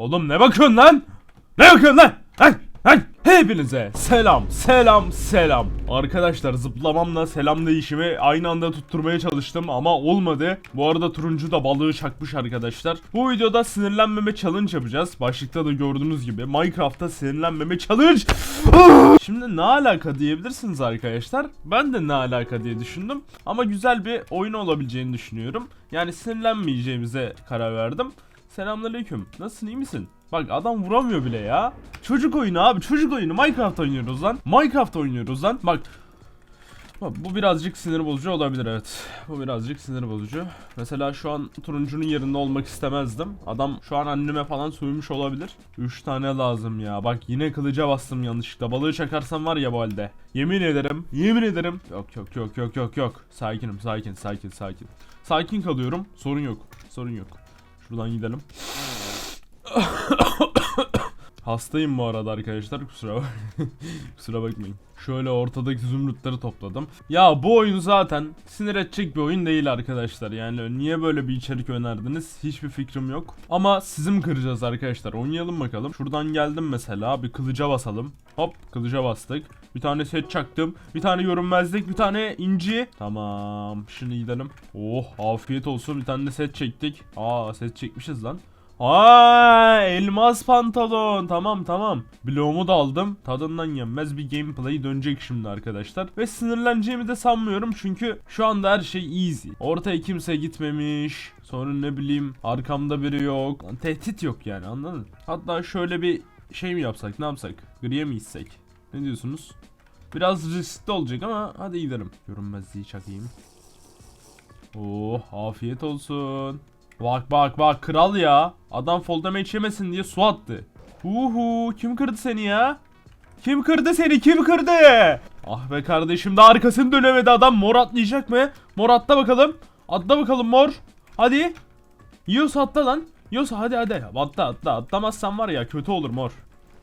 Oğlum ne bakıyorsun lan? Ne bakıyorsun lan? Lan lan. Hepinize selam selam selam. Arkadaşlar zıplamamla selam değişimi aynı anda tutturmaya çalıştım ama olmadı. Bu arada turuncu da balığı çakmış arkadaşlar. Bu videoda sinirlenmeme challenge yapacağız. Başlıkta da gördüğünüz gibi Minecraft'ta sinirlenmeme challenge. Şimdi ne alaka diyebilirsiniz arkadaşlar. Ben de ne alaka diye düşündüm. Ama güzel bir oyun olabileceğini düşünüyorum. Yani sinirlenmeyeceğimize karar verdim. Selamünaleyküm. Nasılsın iyi misin? Bak adam vuramıyor bile ya. Çocuk oyunu abi çocuk oyunu. Minecraft oynuyoruz lan. Minecraft oynuyoruz lan. Bak. Bu birazcık sinir bozucu olabilir evet. Bu birazcık sinir bozucu. Mesela şu an turuncunun yerinde olmak istemezdim. Adam şu an anneme falan sövmüş olabilir. 3 tane lazım ya. Bak yine kılıca bastım yanlışlıkla. Balığı çakarsam var ya bu halde. Yemin ederim. Yemin ederim. Yok yok yok yok yok yok. Sakinim sakin sakin sakin. Sakin kalıyorum. Sorun yok. Sorun yok. Şuradan gidelim. Hastayım bu arada arkadaşlar kusura bak kusura bakmayın. Şöyle ortadaki zümrütleri topladım. Ya bu oyun zaten sinir edecek bir oyun değil arkadaşlar. Yani niye böyle bir içerik önerdiniz hiçbir fikrim yok. Ama sizi mi kıracağız arkadaşlar? Oynayalım bakalım. Şuradan geldim mesela bir kılıca basalım. Hop kılıca bastık. Bir tane set çaktım. Bir tane görünmezlik, bir tane inci. Tamam. Şimdi gidelim. Oh afiyet olsun. Bir tane de set çektik. Aa set çekmişiz lan. Aa elmas pantolon. Tamam tamam. Bloğumu da aldım. Tadından yenmez bir gameplay dönecek şimdi arkadaşlar. Ve sinirleneceğimi de sanmıyorum çünkü şu anda her şey easy. Ortaya kimse gitmemiş. Sonra ne bileyim arkamda biri yok. Tehdit yok yani anladın? Hatta şöyle bir şey mi yapsak ne yapsak? Griye mi gitsek? Ne diyorsunuz? Biraz riskli olacak ama hadi gidelim. Görünmezliği çakayım. Oh afiyet olsun. Bak bak bak kral ya. Adam fall damage yemesin diye su attı. Uhu kim kırdı seni ya? Kim kırdı seni kim kırdı? Ah be kardeşim de arkasını dönemedi adam mor atlayacak mı? Mor atla bakalım. Atla bakalım mor. Hadi. Yiyorsa atla lan. Yiyorsa hadi hadi. Atla atla. Atlamazsan var ya kötü olur mor.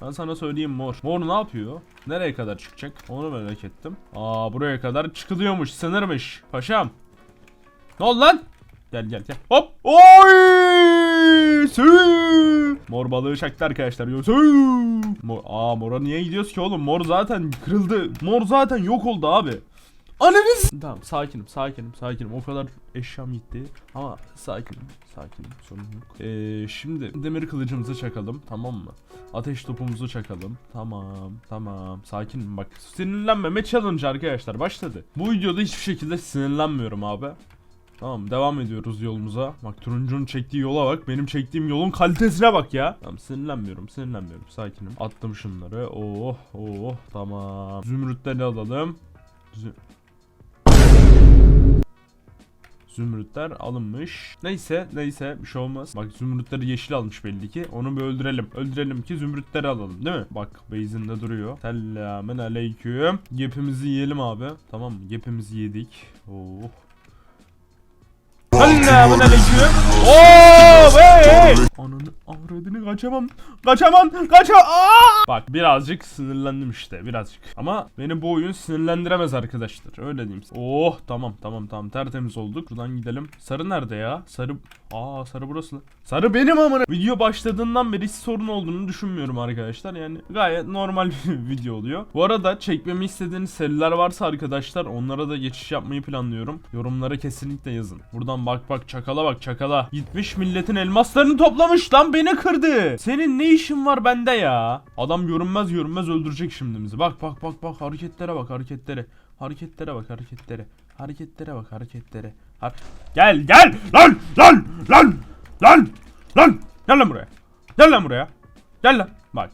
Ben sana söyleyeyim mor. Mor ne yapıyor? Nereye kadar çıkacak? Onu merak ettim. Aa buraya kadar çıkılıyormuş. Sınırmış. Paşam. Ne oldu lan? Gel gel gel. Hop. Oy! Sü! Mor balığı çaktı arkadaşlar. Yo! Mor, aa mora niye gidiyoruz ki oğlum? Mor zaten kırıldı. Mor zaten yok oldu abi. Ananız. Tamam sakinim sakinim sakinim. O kadar eşyam gitti. Ama sakinim sakinim sorun yok. Ee, şimdi demir kılıcımızı çakalım tamam mı? Ateş topumuzu çakalım. Tamam tamam sakinim bak. Sinirlenmeme challenge arkadaşlar başladı. Bu videoda hiçbir şekilde sinirlenmiyorum abi. Tamam devam ediyoruz yolumuza. Bak turuncunun çektiği yola bak. Benim çektiğim yolun kalitesine bak ya. Tamam sinirlenmiyorum sinirlenmiyorum sakinim. Attım şunları. Oh oh tamam. Zümrütleri alalım. Zü Zümrütler alınmış. Neyse neyse bir şey olmaz. Bak zümrütleri yeşil almış belli ki. Onu bir öldürelim. Öldürelim ki zümrütleri alalım değil mi? Bak base'inde duruyor. Selamun aleyküm. Gepimizi yiyelim abi. Tamam? Gepimizi yedik. Oh. Selamun aleyküm. Oo kaçamam. Kaçamam. Kaçamam. Aa! Bak birazcık sinirlendim işte birazcık. Ama beni bu oyun sinirlendiremez arkadaşlar. Öyle diyeyim. size. Oh tamam tamam tamam tertemiz olduk. Şuradan gidelim. Sarı nerede ya? Sarı. Aa sarı burası. Sarı benim amına. Video başladığından beri hiç sorun olduğunu düşünmüyorum arkadaşlar. Yani gayet normal bir video oluyor. Bu arada çekmemi istediğiniz seriler varsa arkadaşlar onlara da geçiş yapmayı planlıyorum. Yorumlara kesinlikle yazın. Buradan bak bak çakala bak çakala. Gitmiş milletin elmaslarını toplamış lan beni kırdı. Senin ne işin var bende ya? Adam görünmez görünmez öldürecek şimdi bizi. Bak bak bak bak hareketlere bak hareketlere. Hareketlere bak hareketlere. Hareketlere bak hareketlere. Har gel gel lan lan lan lan lan gel lan buraya. Gel lan buraya. Gel lan. Bak.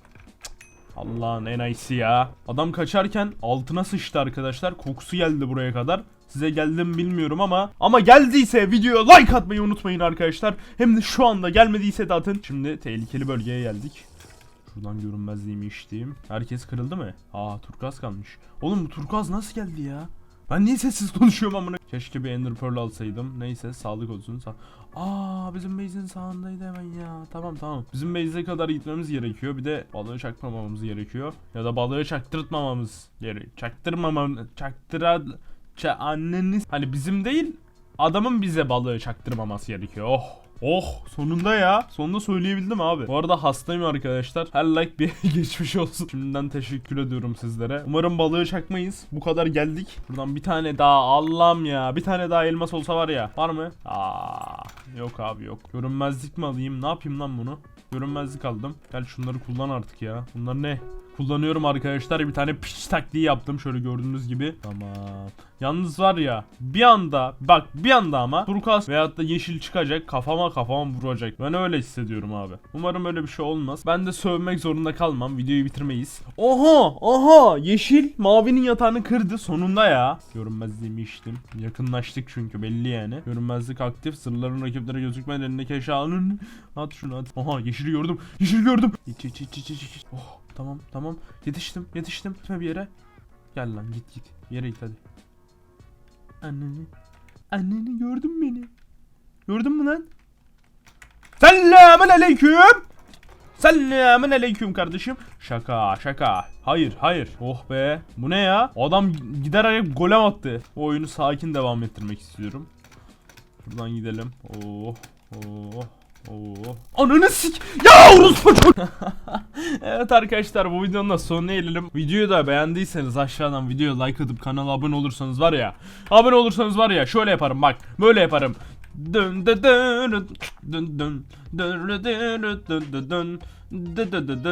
Allah'ın en iyisi ya. Adam kaçarken altına sıçtı arkadaşlar. Kokusu geldi buraya kadar. Size geldi mi bilmiyorum ama ama geldiyse videoya like atmayı unutmayın arkadaşlar. Hem de şu anda gelmediyse de atın. Şimdi tehlikeli bölgeye geldik. Şuradan görünmezliğimi içtiğim. Herkes kırıldı mı? Aa turkuaz kalmış. Oğlum bu turkuaz nasıl geldi ya? Ben niye sessiz konuşuyorum amına? Keşke bir Ender Pearl alsaydım. Neyse sağlık olsun. Sa Aa bizim base'in sağındaydı hemen ya. Tamam tamam. Bizim base'e kadar gitmemiz gerekiyor. Bir de balığı çakmamamız gerekiyor. Ya da balığı çaktırtmamamız gerekiyor. Çaktırmamam çaktıra Ça anneniz hani bizim değil adamın bize balığı çaktırmaması gerekiyor. Oh Oh sonunda ya. Sonunda söyleyebildim abi. Bu arada hastayım arkadaşlar. Her like bir geçmiş olsun. Şimdiden teşekkür ediyorum sizlere. Umarım balığı çakmayız. Bu kadar geldik. Buradan bir tane daha Allah'ım ya. Bir tane daha elmas olsa var ya. Var mı? Aa, yok abi yok. Görünmezlik mi alayım? Ne yapayım lan bunu? Görünmezlik aldım. Gel şunları kullan artık ya. Bunlar ne? Kullanıyorum arkadaşlar. Bir tane piç taktiği yaptım. Şöyle gördüğünüz gibi. Tamam. Yalnız var ya bir anda bak bir anda ama turkuaz veyahut da yeşil çıkacak kafama kafama vuracak. Ben öyle hissediyorum abi. Umarım öyle bir şey olmaz. Ben de sövmek zorunda kalmam. Videoyu bitirmeyiz. Oha oha yeşil mavinin yatağını kırdı sonunda ya. Görünmezliğimi içtim. Yakınlaştık çünkü belli yani. Görünmezlik aktif. Sırların rakiplere gözükmeyen elindeki eşyanın. At şunu at. Oha yeşili gördüm. Yeşil gördüm. İç iç iç iç. iç. Oh tamam tamam. Yetiştim yetiştim. Gitme bir yere. Gel lan git git. Yere git hadi. Anneni. Anneni gördün beni? Gördün mü lan? Selamun aleyküm. Selamun aleyküm kardeşim. Şaka şaka. Hayır hayır. Oh be. Bu ne ya? Adam giderek golem attı. Bu oyunu sakin devam ettirmek istiyorum. Şuradan gidelim. Oh oh oh. Ananı sik. Ya orospu çocuk. evet arkadaşlar bu videonun da sonuna gelelim. Videoyu da beğendiyseniz aşağıdan videoya like atıp kanala abone olursanız var ya. Abone olursanız var ya şöyle yaparım bak. Böyle yaparım. Dön dön dön dön dön dön dön dön dön dön